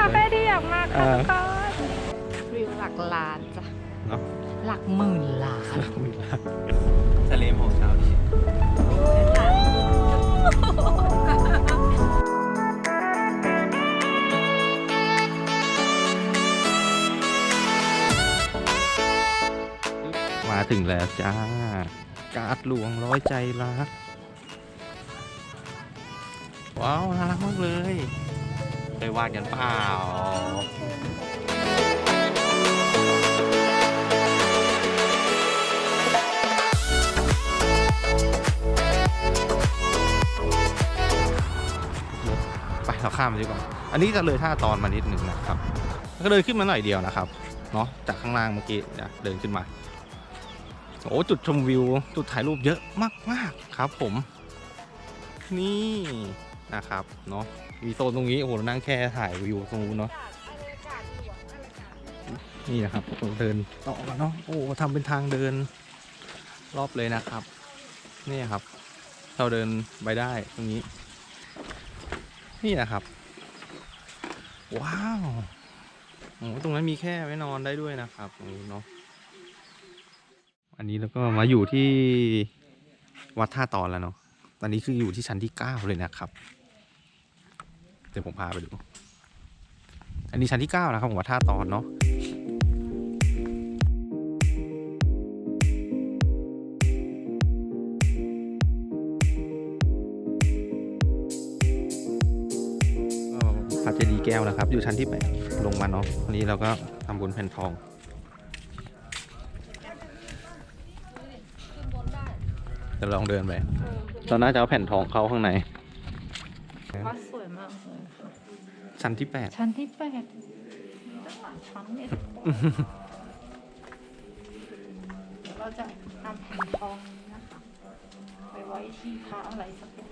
คาเฟ่ที่อยากมาเอค่ะอทุกคนวิวหลักล้านจ้ะเนาะหลักหมื่นล้านทะเลหมอกเช้านี้มาถึงแล้วจ้า การ์ดหลวงร้อยใจรัก ว้าวน่ารักมากเลย เคยวาดกันเปล่าไปเราข้ามไปดีกว่า อันนี้จะเลยท่าตอนมานิดหนึ่งนะครับ ก็เลยขึ้นมาหน่อยเดียวนะครับ เนาะจากข้างล่างเมื่อกี้นะเดินขึ้นมา โอ้จุดชมวิว จุดถ่ายรูปเยอะมาก ๆ ครับผม นี่นะครับ เนาะ มีโซนตรงนี้โอ้โหเรานั่งแค่ถ่ายวิวตรงนู้นเนาะนี่นะครับเดินต่อกันเนาะโอ้ทำเป็นทางเดินรอบเลยนะครับ นี่ครับ เราเดินไปได้ตรงนี้ นี่นะครับ ว้าวโอ้ตรงนั้นมีแค่ไว้นอนได้ด้วยนะครับตรงนี้เนาะอันนี้แล้วก็มาอยู่ที่วัดท่าตอนแล้วเนาะตอนนี้คืออยู่ที่ชั้นที่เก้าเลยนะครับ เดี๋ยวผมพาไปดู อันนี้ชั้นที่เก้านะครับของวัดท่าตอนเนาะพระเจดีย์แก้วนะครับ อยู่ชั้นที่แปดลงมาเนาะวันนี้เราก็ทำบุญแผ่นทองเดี๋ยวลองเดินไปเราน่าจะเอาแผ่นทองเข้าข้างใน วัดสวยมากเลย ชั้นที่แปดชั้นที่แปดชั้นเนี่ยเดี๋ยวเราจะนำแผ่นทองนี้นะคะ ไปไว้ที่พระอะไรสักอย่าง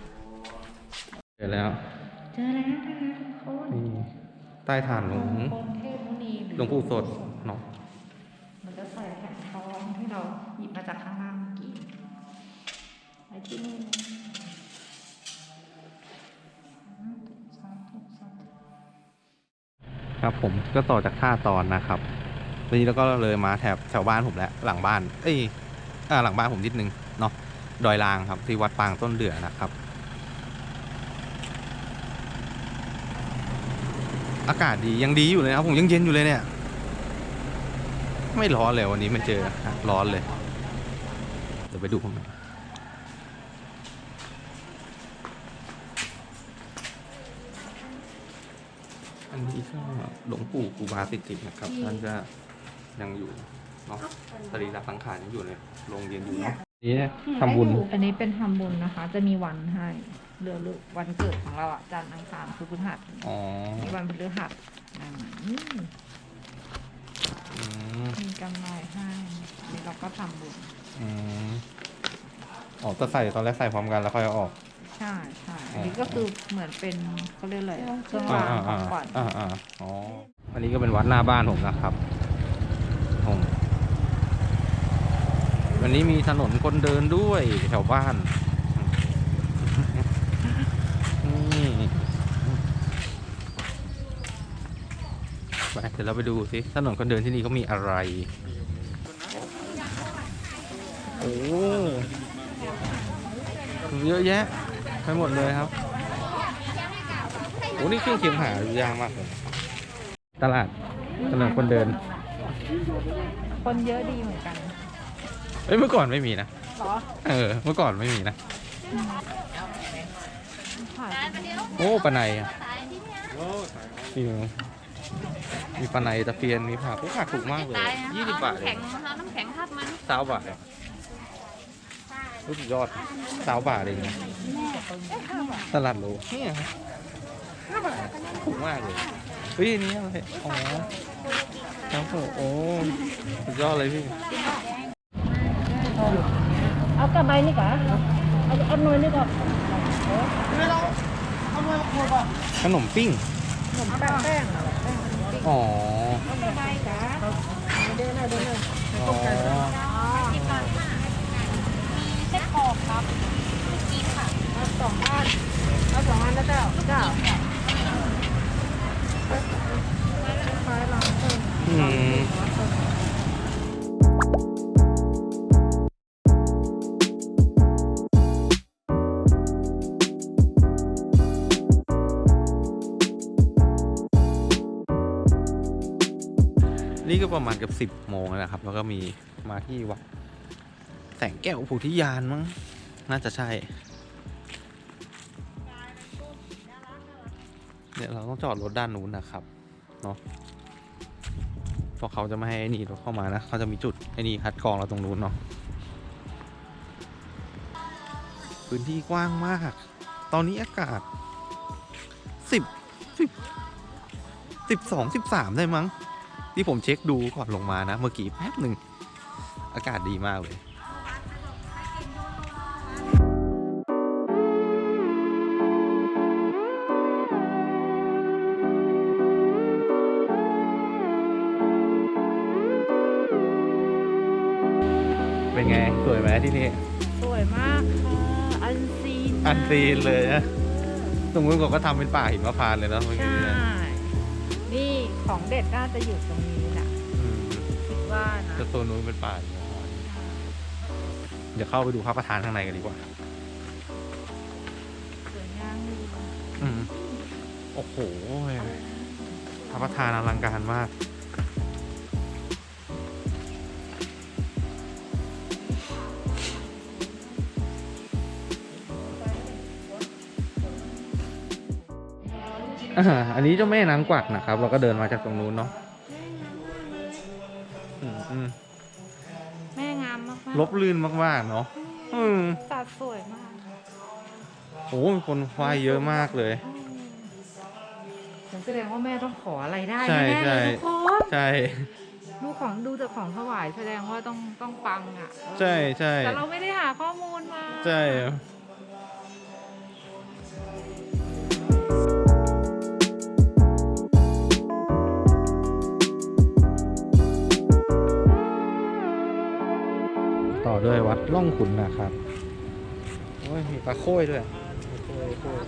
เจอแล้ว เจอแล้วนะคะทุกคนนี่ใต้ฐานหลวงคนเทพมุนีหลวงปู่สดเนาะมันจะใส่แผ่นทองที่เราหยิบมาจากข้างล่างเมื่อกี้ไว้ที่นี่ ครับผมก็ต่อจากท่าตอนนะครับทีนี้เราก็เลยมาแถบแถวบ้านผมแล้วหลังบ้าน เอ้ยอ่าหลังบ้านผมนิดนึงเนาะดอยลางครับที่วัดปางต้นเดือนะครับ อากาศดียังดีอยู่เลยนะครับผมยังเย็นอยู่เลยเนี่ย ไม่ร้อนเลยวันนี้ไม่เจอร้อนเลย เดี๋ยวไปดูผมหน่อย นนี้ก็หลวงปู่กูบาสิทธินะครับ ท่านจะยังอยู่เนาะสรีระสังขารยังอยู่ในโรงเรียนอยู่เนาะนี่ทำบุญ อันนี้เป็นทำบุญนะคะ จะมีวันให้เรือลึกวันเกิดของเราอะจันทร์อังคารคือพฤหัสอ๋อมีวันพฤหัสอ่าอืมอืมมีกำไรให้อันนี้เราก็ทำบุญอืมอ๋อจะใส่ตอนแรกใส่พร้อมกันแล้วค่อยเอาออกใช่ใช่อ๋ออัอันนี้ก็คือเหมือนเป็นเขาเรียกอะไรอะเครื่องอ่ารางอ่าขออ่างขวัญ อ่าอ่าอ๋ออันนี้ก็เป็นวัดหน้าบ้านผมนะครับผมวันนี้มีถนนคนเดินด้วยแถวบ้าน นี่ไปเดี๋ยวเราไปดูสิถนนคนเดินที่นี่เขามีอะไร โอ้เยอะแยะ ไปหมดเลยครับโอ้นี่เครื่องเคียงหายากมากเลยตลาดถนนคนเดิน คนเยอะดีเหมือนกันเอ้ยเมื่อก่อนไม่มีนะเหรอเออ เมื่อก่อนไม่มีนะถ่ายโอ้ปลาในอะมีมีปลาในตะเพียนมีผักพวกผักถูกมากเลยยี่สิบบาทเอแข็งงเอาน้ำแข็งทับมันสาวบาทเองรู้สึกยอดสาวบาทเองนะ ตลาดโลเนี่ยห้าบาทถูกมากเลยเฮ้ยอันนี่อะไรอ๋อครับผมโอ้สุดยอดเลยพี่ เอากระใบนี่ก่อนเอาเอาหน่วยนี่ก่อนขนมปิ้ง ขนมแป้งแป้งอะไรแป้งขนมปิ้งอ๋อเอากระใบจ้ะเดินเลยเดินเลยอ๋อ มีเส้นกรอกครับกินค่ะ เอาสองอันเอาสองอันนะเจ้าเจ้าคล้ายๆร้านเพิ่มอืมนี่ก็ประมาณเกับสิบโมงแล้วนะครับ แล้วก็มีมาที่วัดแสงแก้วโพุธิยานมั้ง น่าจะใช่ เนี่ยเราต้องจอดรถด้านนู้นนะครับเนาะเพราะเขาจะไม่ให้ไอ้นี่รถเข้ามานะเขาจะมีจุดไอ้นี่คัดกรองเราตรงนู้นเนาะพื้นที่กว้างมาก ตอนนี้อากาศสิบสิบสิบสองสิบสามได้มั้ง ที่ผมเช็คดูก่อนลงมานะ เมื่อกี้แป๊บหนึ่งอากาศดีมากเลย เป็นไง สวยไหมที่นี่ สวยมากค่ะ อันซีนอันซีนเลยนะตรงนู้นเขาก็ทำเป็นป่าหิมพานต์เลยเนอะเมื่อใช่กี้เนี่ยนี่ของเด็ดน่าจะอยู่ตรงนี้แหละอืมคิดว่านะแต่ตัวนู้นเป็นป่าหิมพานต์เดี๋ยวเข้าไปดูพระประธานข้างในกันดีกว่า สวยงามเลยอืมโอ้โหพระประธานอลังการมาก อ่าอันนี้เจ้าแม่นางกวักนะครับ เราก็เดินมาจากตรงนู้นเนาะอืมอืมแม่งามมากๆลบลื่นมากๆเนาะอืมสัดสวยมากโอ้โหคนควายเยอะมากเลยผมแสดงว่าแม่ต้องขออะไรได้ใช่แน่ๆใช่เลยทุกคนใช่ ดูของดูจากของถวายแสดงว่าต้องต้องปังอะใช่ใช่แต่เราไม่ได้หาข้อมูลมาใช่ ด้วยวัดล่องขุนนะครับ โอ้ยมีปลาโค้ยด้วยโค้ยโค้ย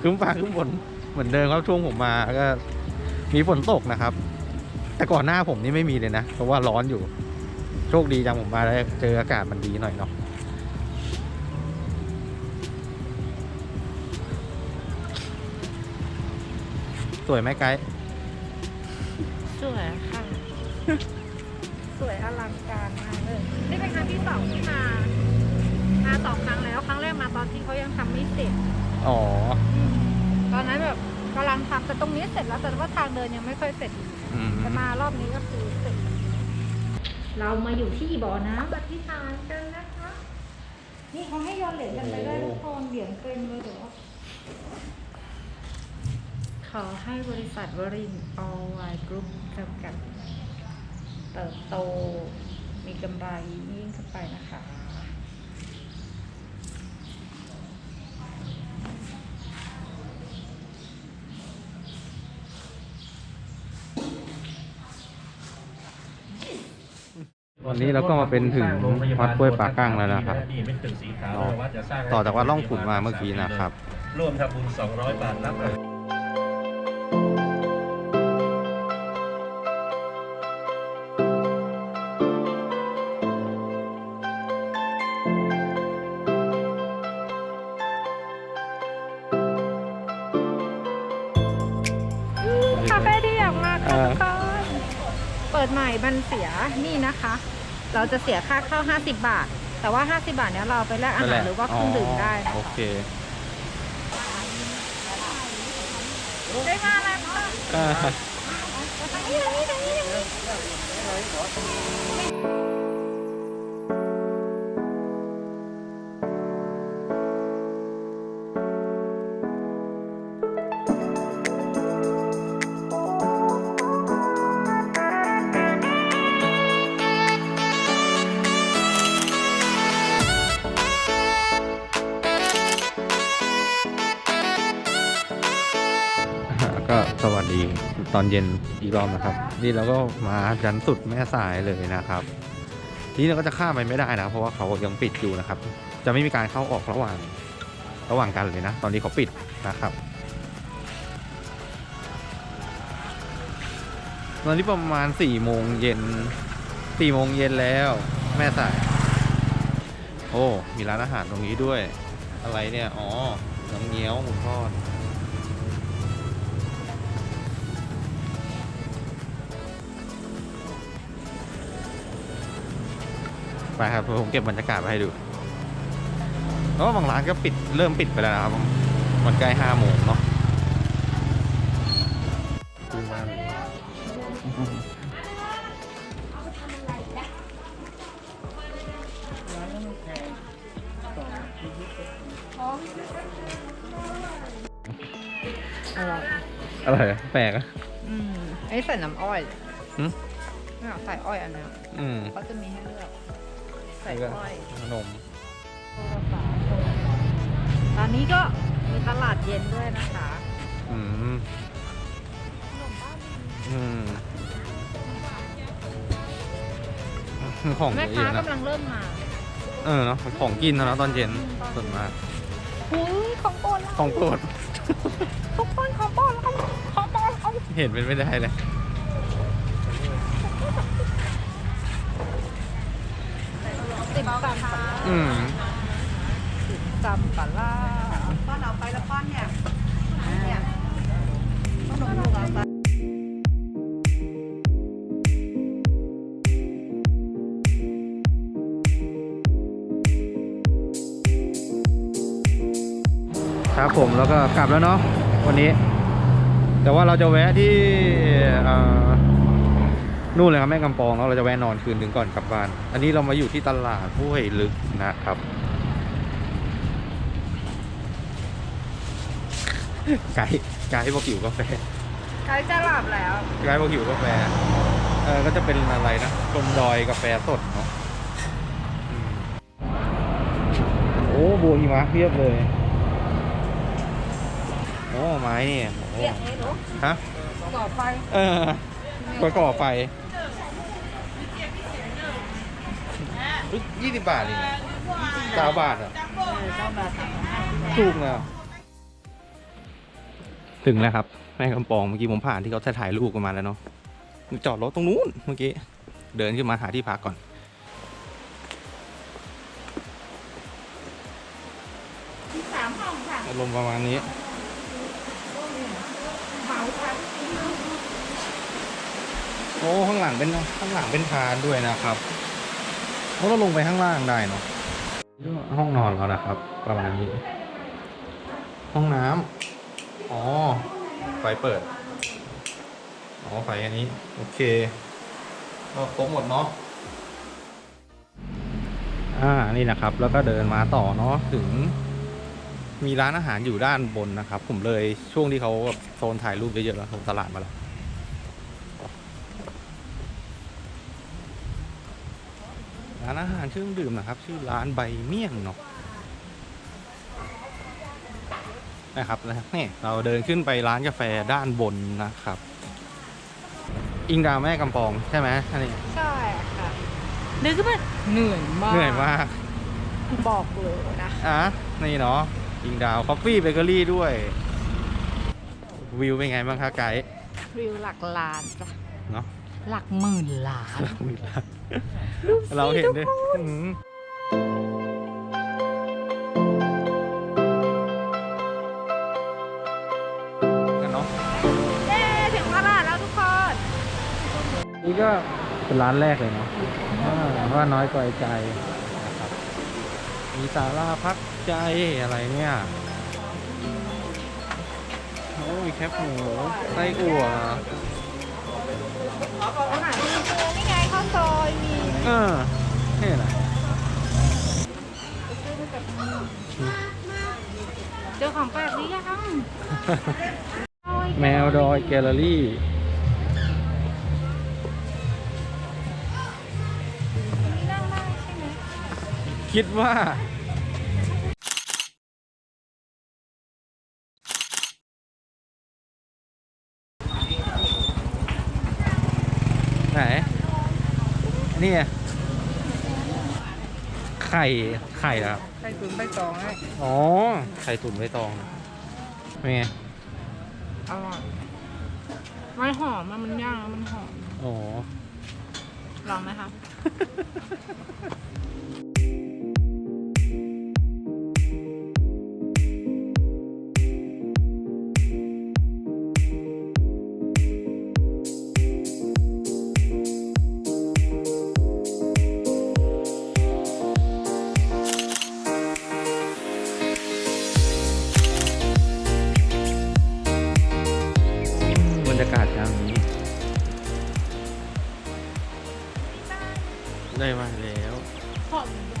ขึ้นฟ้าขึ้นฝนเหมือนเดิมครับช่วงผมมาก็มีฝนตกนะครับ แต่ก่อนหน้าผมนี่ไม่มีเลยนะ เพราะว่าร้อนอยู่ โชคดีจังผมมาแล้วเจออากาศมันดีหน่อยเนาะสวยไหมไกด์สวยค่ะ สวยอลังการมากเลย นี่เป็นครั้งที่สองที่มา มาสองครั้งแล้ว ครั้งแรกมาตอนที่เขายังทำไม่เสร็จ อ๋อตอนนั้นแบบกำลังทำแต่ตรงนี้เสร็จแล้วแต่ว่าทางเดินยังไม่ค่อยเสร็จ อืมแต่มารอบนี้ก็คือเสร็จ เรามาอยู่ที่บ่อน้ำอธิษฐานกันนะคะ นี่เขาให้โยนเหรียญกันไปได้ทุกคนเหรียญเต็มเลยเดี๋ยวขอให้บริษัทวรินออลไวกรุ๊ปจำกัด เติบโต มีกำไรยิ่งขึ้นไปนะคะวันนี้เราก็มาเป็นถึงวัดกล้วยปากกั้งแล้วนะครับนี่เป็นตึกสีขาวอ๋อวัดจะสร้างให้ต่อจากวัดร่องขุนมาเมื่อกี้นะครับ ร่วมทำบุญ200 บาทรับ ม่มันเสียนี่นะคะ เราจะเสียค่าเข้า 50 บาท แต่ว่า 50 บาทเนี้ยเราเอาไปแลกอานั่นหาแหรละหรือว่าเครื่องดื่มได้นะโอเคได้มาแล้วค่ะีตอนเย็นอีกรอบนะครับ นี่เราก็มายันสุดแม่สายเลยนะครับทีนี้เราก็จะข้ามไปไม่ได้นะ เพราะว่าเขายังปิดอยู่นะครับ จะไม่มีการเข้าออกระหว่างระหว่างกันเลยนะ ตอนนี้เขาปิดนะครับตอนนี้ประมาณสี่โมงเย็นสี่โมงเย็นแล้ว แม่สาย โอ้ มีร้านอาหารตรงนี้ด้วย อะไรเนี่ย อ๋อน้ำเงี้ยวหมูทอด ครับเดี๋ยวผมเก็บบรรยากาศมาให้ดูแล้วบางร้านก็ปิดเริ่มปิดไปแล้วนะครับมันใกล้ห้าโมงเนาะดูมาเลยอะไรอะแปลกอะอืมไอ้ใส่น้ำอ้อยหืมเนี่ยใส่อ้อยอันเนี้ยอืม เขาจะมีให้เลือก ใส่อ้อยขนมตอนนี้ก็มีตลาดเย็นด้วยนะคะอืมอืมของแม่เยค้าอะนะกำลังเริ่มมาเออเนาะของกินนะเนอะตอนเย็นส่วนมากหุ้ยของโปรดเราของโปรดทุกคนของโปรดเราของโปรดเรา เห็นเป็นไม่ได้เลย ติ่มซำปลาอืมติ่มซำปลาล่าตอนเอาไปแล้วป้อนเนี่ยเนี่ยขนมลูกเอาไปครับผมแล้วก็กลับแล้วเนาะวันนี้ แต่ว่าเราจะแวะที่เอ่อ นู่นเลยครับแม่กำปองแล้วเราจะแวะนอนคืนถึงก่อนกลับบ้าน อันนี้เรามาอยู่ที่ตลาดห้วยลึกนะครับ ไกด์ไกด์บอกหิวกาแฟใกล้จะหลับแล้ว ไกด์บอกหิวกาแฟ เออก็จะเป็นอะไรนะชมดอยกาแฟสดเนาะอืมโอ้บัวหิมะเพียบเลยโอ้ไม้นี่โอ้เรียกให้หนูฮะก่อไฟ เออก่อก่อไฟ ยี่สิบบาทเองสามบาทอะถูกนะถึงแล้วครับ แม่กำปองเมื่อกี้ผมผ่านที่เขาถ่ายรูปกันมาแล้วเนาะจอดรถตรงนู้นเมื่อกี้ เดินขึ้นมาหาที่พักก่อนสามห้องค่ะอารมณ์ประมาณนี้โอ้ข้างหลังเป็นข้างหลังเป็นทานด้วยนะครับ โอ้เราลงไปข้างล่างได้เนาะห้องนอนเรานะครับ ประมาณนี้ ห้องน้ำอ๋อ ไฟเปิด อ๋อ ไฟอันนี้ โอเคก็ครบหมดเนาะอ่า นี่นะครับ แล้วก็เดินมาต่อเนาะ ถึง มีร้านอาหารอยู่ด้านบนนะครับ ผมเลยช่วงที่เขาโซนถ่ายรูปเยอะๆแล้วผมตลาดมาแล้ว ร้านอาหารเครื่องดื่มนะครับ ชื่อร้านใบเมี่ยงเนาะนะครับนะครับนี่เราเดินขึ้นไปร้านกาแฟด้านบนนะครับ อิงดาวแม่กำปองใช่ไหมอันนี้ใช่ค่ะนึกขึ้นมาเหนื่อยมากเหนื่อยมากบอกเลยนะอะนี่เนาะอิงดาวคอฟฟี่เบเกอรี่ด้วย วิวเป็นไงบ้างคะไกด์วิวหลักล้านจ้ะเนาะหลักหมื่นล้านวิวละ ดูสิเราเห็นทุกด้วยคนอืมกันเนาะเย้ถึงตลาดแล้วทุกคน นี่ก็เป็นร้านแรกเลยเนาะอ่าว่าน้อยกว่าใจนะครับมีสาราพักใจอะไรเนี่ยโอ้ยแคบหมูไส้อั่วอาหาร เออนี่นะเจอของแปลกหรือยังแมวดอยแกลเลอรี่นี่นั่งได้ใช่ไหมคิดว่า ไหน นี่ไงไข่ไข่เหรอครับใส่ถุงใบตองให้อ๋อ ไข่ตุ๋นใบตองเป็นไงอร่อยมันหอมอะมันย่างแล้วมันหอม อ๋อ ลองไหมคะ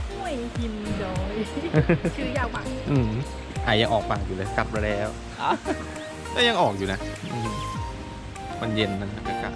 อมห้วยหินดอยชื่อยาวปะอืมหายยังออกปากอยู่เลยกลับมาแล้วก็ยังออกอยู่นะอืมมันเย็นนะอากาศ